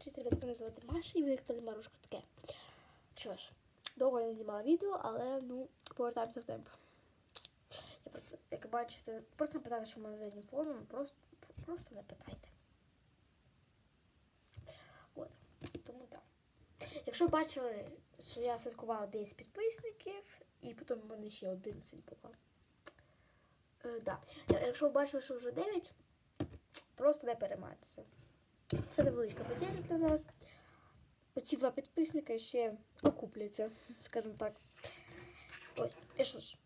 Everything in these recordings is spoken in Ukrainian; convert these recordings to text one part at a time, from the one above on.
Привіт, ребят, мене звати Маша і ви Марушка таке. Що ж, довго не знімала відео, але ну, повертаємося в темп. Я просто, як бачите, просто не питайте, що в мене за заднім фоном, просто, просто не питайте. От, тому так. Якщо бачили, що я святкувала 10 підписників, і потім в мене ще 11 було. Е, да. Якщо ви бачили, що вже 9, просто не переймайтеся. Це невеличка потеря для нас. Оці два підписника ще окупляться, скажімо так. Ось, і що ж,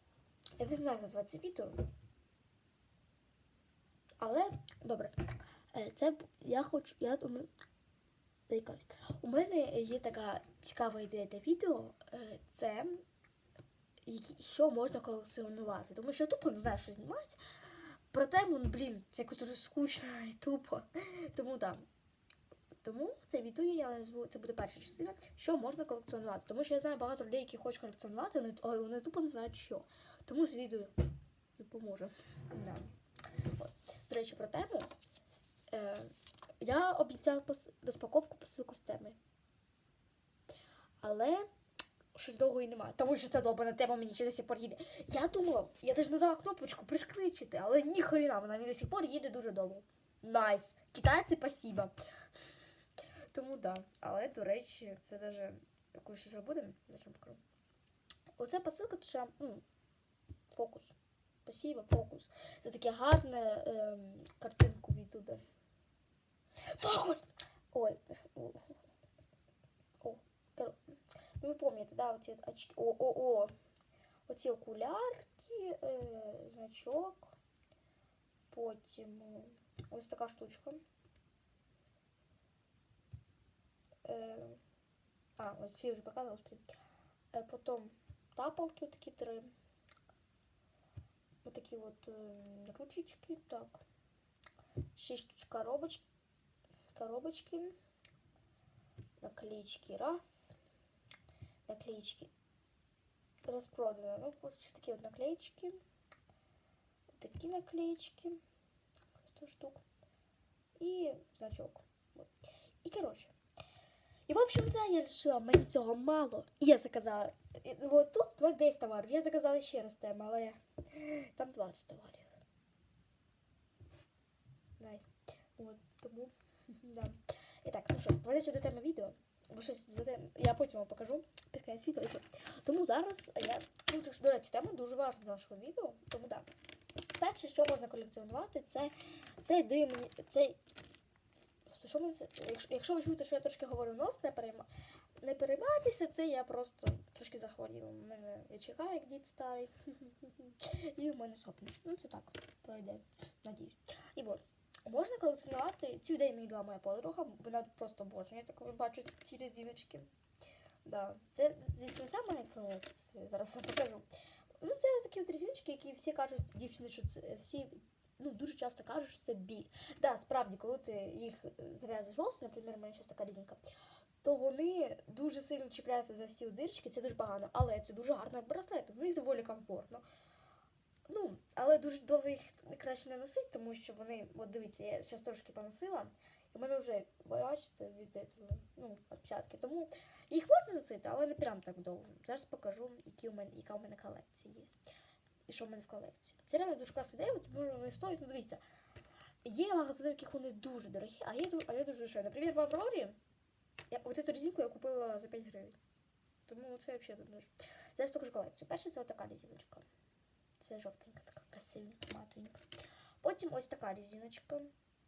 я не знаю, як назвати це відео. Але, добре, е, це я хочу. Я думаю. У мене є така цікава ідея для відео. е, Це що можна колекціонувати. Тому що я тупо не знаю, що знімати. Проте, блін, це якось дуже скучно і тупо. Тому так. Тому це відео я назву, це буде перша частина, що можна колекціонувати. Тому що я знаю багато людей, які хочуть колекціонувати, але- вони тупо не знають що. Тому з відео допоможе. Да. От. До речі, про тему. Е, я обіцяла розпаковку посилку з теми. Але щось довго і немає. Тому що ця довбана тема мені ще до сих пор їде. Я думала, я теж нажала кнопочку пришвидшити, але ніхрена, вона мені до сих пор їде дуже довго. Найс. Китайці, спасибо. Тому. Да. Але, до речі, це даже якою ще буде, я вам покажу. Оце посилка, що, ну, фокус. Спасибо, фокус. Це таке гарне ем, картинку в Ютубі. Фокус! Ой. О, коротше. Ну, ви пам'ятаєте, да, оці очки. О, о, о. Оці окулярки, е, значок. Потім е, ось така штучка. а, ось ці вже показувала. Е, потім тапалки такі три. Ось такі от е, ручечки. Так. Шість штуч коробочки. Коробочки. Наклеечки раз. Наклеечки распродано. Ну, вот такие вот наклеечки. Вот такие наклеечки. 100 штук. И значок. Вот. И, короче. И, в общем-то, я решила, мені цього мало. Я заказала. і Вот тут у мене 10 товарів. Я заказала ще раз тем, але там 20 товарів. Найс. От, тому, да. І так, ну що, давайте до теми відео. Бо. Я потім вам покажу під кінець відео. що. Тому зараз я. Ну, це, до речі, тема дуже важна для нашого відео. Тому так. Перше, що можна колекціонувати, це цей дає мені. Цей. Що якщо, ви чуєте, що я трошки говорю нос, не, перейма... не переймайтеся, це я просто трошки захворіла. У мене я чекаю, як дід старий. І у мене сопні. Ну, це так, пройде, надіюсь. І от. Можна колекціонувати. Цю ідею мені дала моя подруга, вона просто боже. Я такою бачу ці резиночки. Да. Це зі стрільця моя колекція. Зараз вам покажу. Ну, це такі от резиночки, які всі кажуть, дівчини, що це всі ну, дуже часто кажуть, що це біль. Да, справді, коли ти їх е, зав'язуєш волоси, наприклад, у мене зараз така резинка, то вони дуже сильно чіпляються за всі дирочки, це дуже погано, але це дуже гарно браслет, в них доволі комфортно. Ну, але дуже довго їх краще не носити, тому що вони, от дивіться, я зараз трошки поносила, і в мене вже, бачите, від этого, ну, відпечатки. Тому їх можна носити, але не прям так довго. Зараз покажу, які у мене, яка у мене колекція є. І що в мене в колекції. Це реально дуже класна ідея, що вони стоять, ну дивіться. Є магазини, в яких вони дуже дорогі, а є, а є дуже дешеві. Наприклад, в Аврорі, я, от цю резинку я купила за 5 гривень. Тому це взагалі дуже. Зараз покажу колекцію. Перша це отака резиночка. Це жовтенька, така красивенька, матовенька. Потім ось така резиночка.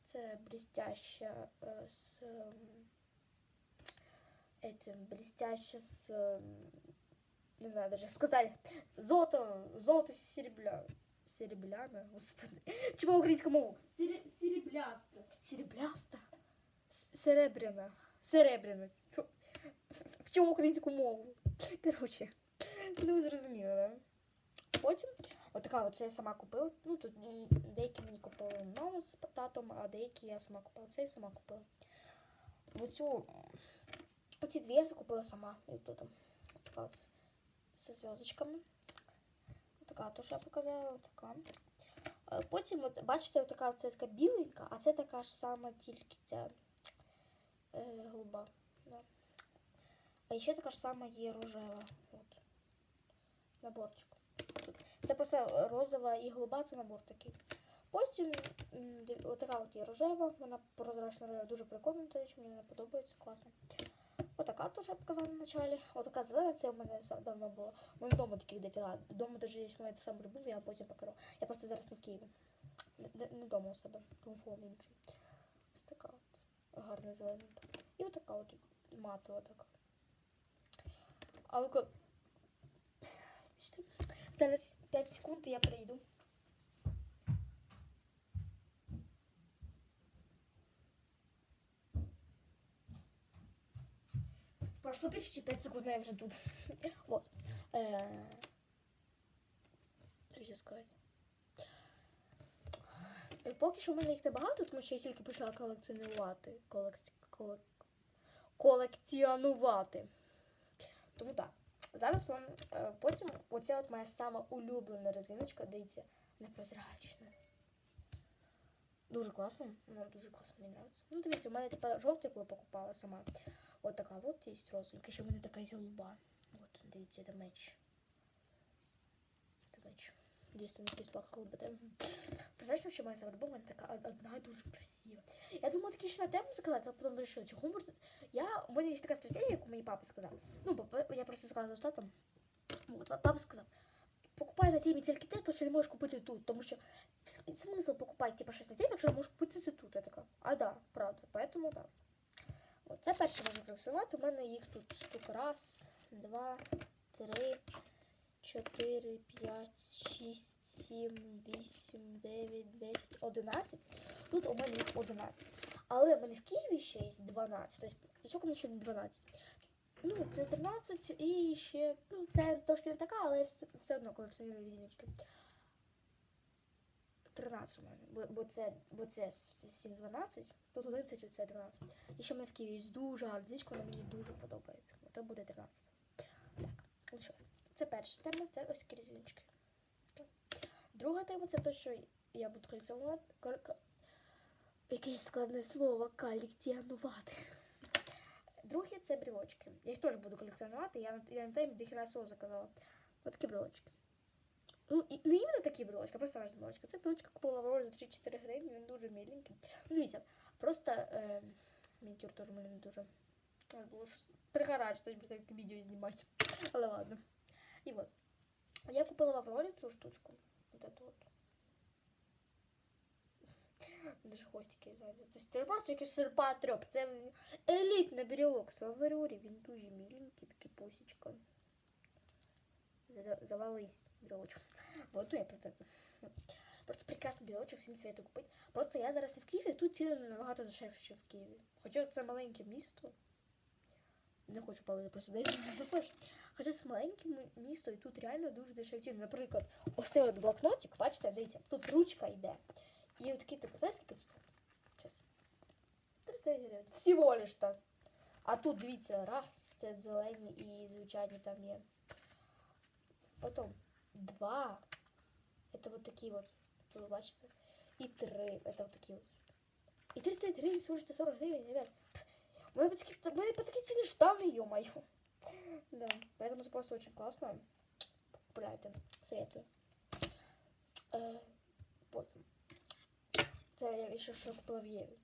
Це блестяща е, з ем, этим, блестяща з ем, не знаю даже сказать, золото, золото серебля. Серебляна, господи. Чому українська мова? Сереблясто. Серебляста. С- Серебряна. Серебряна. В чому українську мову? Коротше, ну ви зрозуміли, да? Потім, отака от це я сама купила. Ну, тут деякі мені купили мама з татом, а деякі я сама купила. Це я сама купила. Оцю, оці дві я закупила сама. І тут там. Така от. Зі зв'язочками. Така, то, що я показала, така. Е, Потім, от, бачите, така, це така біленька, а це така ж сама, тільки ця е, голуба. Да. А ще така ж сама є рожева. От. Наборчик. Це просто розова і голуба, це набор такий. Потім отака от є рожева, вона прозрачна рожева, дуже прикольна, до речі, мені вона подобається, класно. Отака теж я показала на началі. Отака зелена, це в мене давно було. У мене вдома таких дофіга. Вдома даже є моє саме любив, я потім покажу. Я просто зараз не в Києві. Не, не, вдома у себе, телефон інший. Ось така от гарна зелененька. І отака от матова така. А ну-ка. Бачите? Зараз 5 секунд і я прийду. Прошло почти 5 секунд, но я уже тут. Вот. Э, Що ще сказати? Е, Поки що в мене їх небагато, тому що я тільки почала колекціонувати. Колекці... Колек... Колекціонувати. Тому так. Зараз вам е, потім оця от моя сама улюблена резиночка, дивіться, непрозрачна. Дуже класно. Ну, дуже класно, мені подобається. Ну, дивіться, у мене тепер жовтий, яку я покупала сама. От така от є розовенька. Ще в мене така є голуба. От, дивіться, це меч. Це меч. Дійсно, не післа голуба. Знаєш, що моя сама вона така одна дуже красива. Я думала, такі ще тему заказати, але потім вирішила, чого можна. Я, у мене є така стратегія, яку мені папа сказав. Ну, папа, я просто сказала з татом. От, папа сказав, покупай на темі тільки те, то, що не можеш купити тут. Тому що смисл покупати типу, щось на темі, якщо не можеш купити це тут. Я така, а да, правда, поэтому да. Це перше можна проголосувати. У мене їх тут штук раз, два, три, чотири, п'ять, шість, сім, вісім, дев'ять, десять, одинадцять. Тут у мене їх 11. Але в мене в Києві ще є 12. Тобто, скільки мені ще не 12. Ну, це 13 і ще. Ну, це трошки не така, але все, одно колекціоную відіночки. 13 у мене. Бо, це, бо це 7-12, тут 11, це 12. І ще в мене в Києві є дуже гарна дзвіночка, вона мені дуже подобається. То буде 13. Так, ну що, це перша тема, це ось такі дзвіночки. Друга тема це те, що я буду колекціонувати. Якесь складне слово колекціонувати. Друге це брілочки. Я їх теж буду колекціонувати. Я, на- я на темі дохіра всього заказала. Ось такі брілочки. Ну, і не іменно такі брілочки, а просто разні брілочки. Це брілочка купила в Аврорі за 3-4 гривні, він дуже міленький. Ну, дивіться, просто е, мінітюр теж мене не дуже. Треба було ж пригорати, щоб так відео знімати. Але ладно. І от. Я купила в Аврорі цю штучку. Вот эту вот. Даже хвостики ззаді. Тобто це просто якийсь серпатрьоп. Це елітний брілок. Аврорі. Він дуже міленький, такий пусічка. За- Завались брілочок. Вот я про. Просто прекрасний брілочок, всім світу купити. Просто я зараз не в Києві, тут ціни набагато дешевше, ніж в Києві. Хоча це маленьке місто. Не хочу палити просто десь запиш. Хоча це маленьке місто, і тут реально дуже дешеві ціни. Наприклад, ось цей от блокнотик, бачите, дивіться, тут ручка йде. І от такий типу, знаєте, скільки стоїть? Зараз. 39 гривень. Всього лиш то. А тут, дивіться, раз, це зелені і звичайні там є. Потім два. Це от такі от, ви бачите. І три. Це от такі от. І 39 гривень, всього лиш 40 гривень, ребят. У мене по такі, у мене по такі ціни штани, ё-моё. Да, поэтому это просто очень классно. Покупляйте, советую. Е, потім. Це я ще що купила в Єві.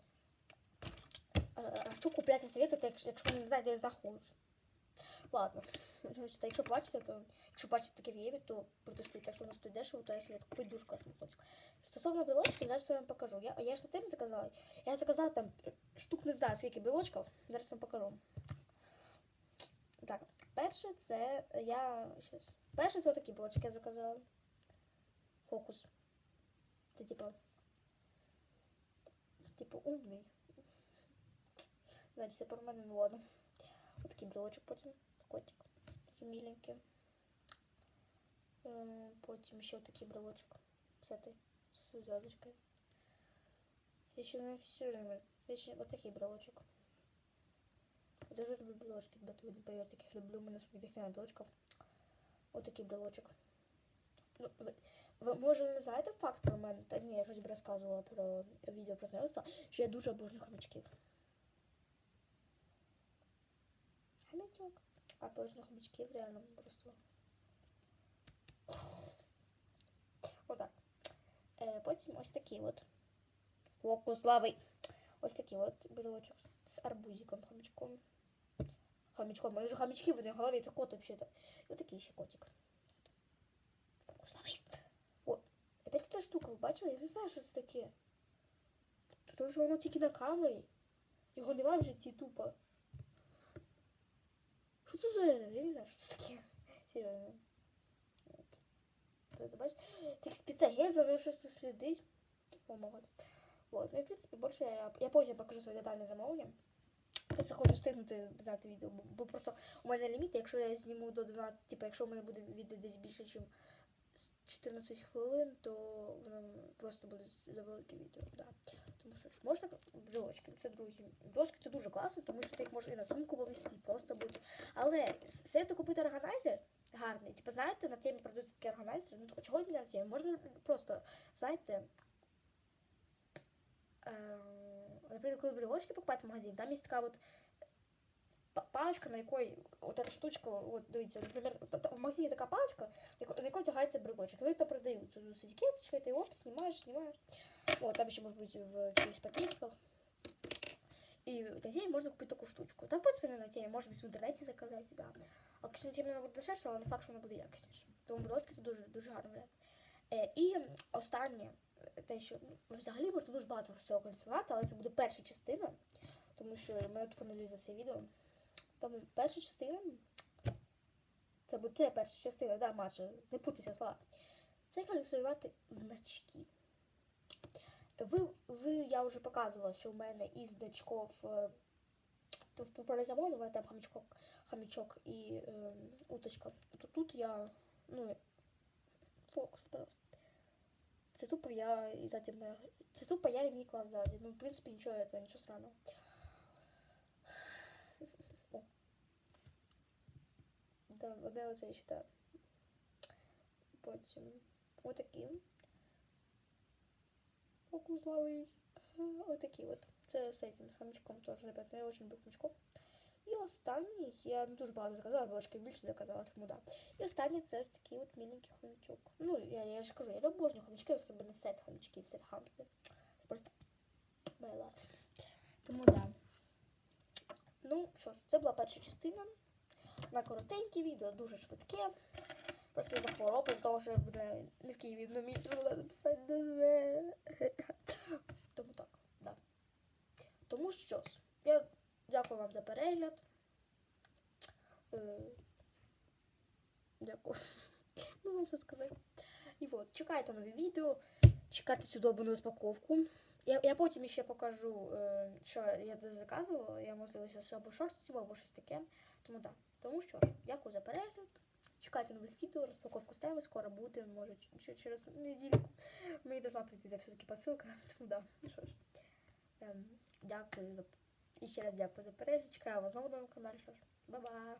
Е, А що купляти советую, якщо якщо ви не знаєте, де я знаходжусь. Ладно. Значить, якщо бачите, то якщо бачите таке в Єві, то протестуйте. Якщо у нас тут дешево, то я совет купити дуже класний плотик. Стосовно брелочків, зараз я вам покажу. Я, я ж на темі заказала. Я заказала там штук не знаю, скільки брелочків. Зараз вам покажу. Так, перше це я щас. Перше це такі блочки я заказала. Фокус. Це типа. Типу умний. Значить, це про мене ну ладно. Ось такий брелочок потім. Котик. Дуже міленький. Потім ще такий брелочок. Этой, з зв'язочкою. Я ще не все. Ще ось такий брелочок. Я дуже люблю брелочки, ребята, не повірите, яких люблю. У мене своїх немає брелочків. Ось такий брелочок. Ну, ви, ви, може, не знаєте факт про мене? Та ні, я щось розказувала про відео про знайомство, що я дуже обожнюю хомячків. хомячок. А точно хомячків реально просто. Отак. Е, потім ось такий от. Фокус лавий. Ось такий от брелочок з арбузиком, хомячком. Хомячком, але вже хомячки в одній голові, це кот взагалі. І отакий ще котик. Фокус лавий. О, опять ця штука, ви бачили? Я не знаю, що це таке. Тому що воно тільки на камері. Його немає в житті тупо. Це за? Я не знаю, що це таке. Серйозно. Це бачиш? Так спецагент за щось тут слідить. О, мого. Вот. Ну, і, в принципі, більше я, я потім покажу своє детальне замовлення. Просто хочу встигнути зняти відео, бо, просто у мене ліміт, якщо я зніму до 12, типу, якщо у мене буде відео десь більше, ніж 14 хвилин, то воно просто буде за велике відео. Да. Тому що можна брілочки, це другі. Брілочки це дуже класно, тому що ти їх можеш і на сумку повести, і просто бути. Але советую купити органайзер гарний. Типу, знаєте, на темі продаються такі органайзери. Ну, чого не на темі? Можна просто, знаєте, е, наприклад, коли брілочки покупати в магазин, там є така от па- паличка, на якій от эта штучка, от дивіться, наприклад, в магазині така паличка, на якій тягається брелочок. Вони там продаються ну, з етикеточкою, ти оп, знімаєш, знімаєш. О, там ще може бути в якихось пакетиках. І на темі можна купити таку штучку. Так, в принципі, не на темі, можна десь в інтернеті заказати, да. А якщо на темі вона буде дешевше, але не факт, що вона буде якісніше. Тому брелочки це дуже, дуже гарний варіант. Е, і останнє, е, те, що ну, взагалі можна дуже багато всього колекціонувати, але це буде перша частина, тому що в мене тут аналіза все відео. Тому перша частина. Це буде перша частина, да, Маша, не путайся слова. Це колекціонувати значки. Ви, ви, я вже показувала, що у мене із значків е, то в замовлення там хомячок, хомячок і е, уточка. То тут я, ну, фокус просто. Це тупо я і затім моя- Це тупо я і мій клас ззаді. Ну, в принципі, нічого этого, нічого странного. О. Да, одне оце я считаю. Потім отакі. Фокус ловить. Отакі от. Це з этим, з хомячком теж, ребят, я очень люблю хомячков. І останній, я не дуже багато заказала, булочки більше заказала, тому да. І останній це ось такий от міленький хомячок. Ну, я, я ж кажу, я обожнюю хомячки, особливо сет хомячків, сет хамстер. Просто life. Тому да. Ну, що ж, це була перша частина. На коротеньке відео, дуже швидке. Просто за хвороби, з того, що я буде не в Києві одну місяць буду написати ДЗ. Тому так, да. Тому що я дякую вам за перегляд. Е, Дякую. Не знаю, що сказати. І от, чекайте нові відео, чекайте цю добану розпаковку. Я, я потім ще покажу, е, що я заказувала. Я ще або шорстів, або щось таке. Тому так. Тому що дякую за перегляд. Чекайте нових відео, розпаковку ставимо, скоро буде, може через неділю. Мені должна прийти та все-таки посилка. Тому да, ну що ж. Ем, дякую за і ще раз дякую за перегляд. Чекаю вас знову на моєму каналі. Що ж, ба-ба!